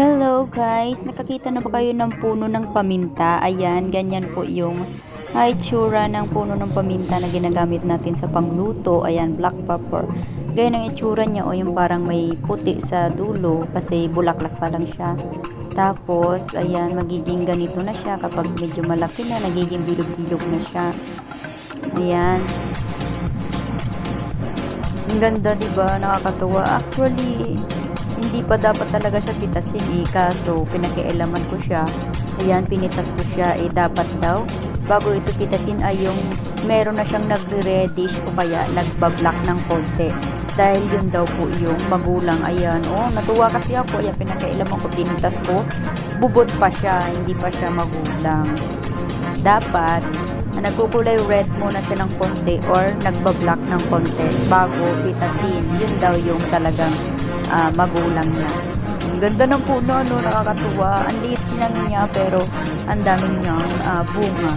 Hello guys, nakakita na ba kayo ng puno ng paminta? Ayan, ganyan po yung itsura ng puno ng paminta na ginagamit natin sa pangluto. Ayan, black pepper. Ganyan ang itsura niya o yung parang may puti sa dulo kasi bulaklak pa lang siya. Tapos, ayan, magiging ganito na siya kapag medyo malaki na, nagiging bilog-bilog na siya. Ayan. Ang ganda, di ba? Nakakatuwa. Actually, hindi pa dapat talaga siya pitasin eh. Kaso, pinakialaman ko siya. Ayan, pinitas ko siya. Eh, dapat daw, bago ito pitasin ay yung meron na siyang nagre-reddish o kaya nagbablock ng konti. Dahil yun daw po yung magulang. Ayan, oh, natuwa kasi ako. Ayan, pinakialaman ko, pinitas ko. Bubot pa siya, hindi pa siya magulang. Dapat, na nagkukulay red muna siya ng konti or nagbablock ng konti bago pitasin. Yun daw yung talagang ah, magulang niya. Ang ganda ng puno, no? Nakakatuwa. Ang liit lang niya, pero ang dami niyang ah, bunga.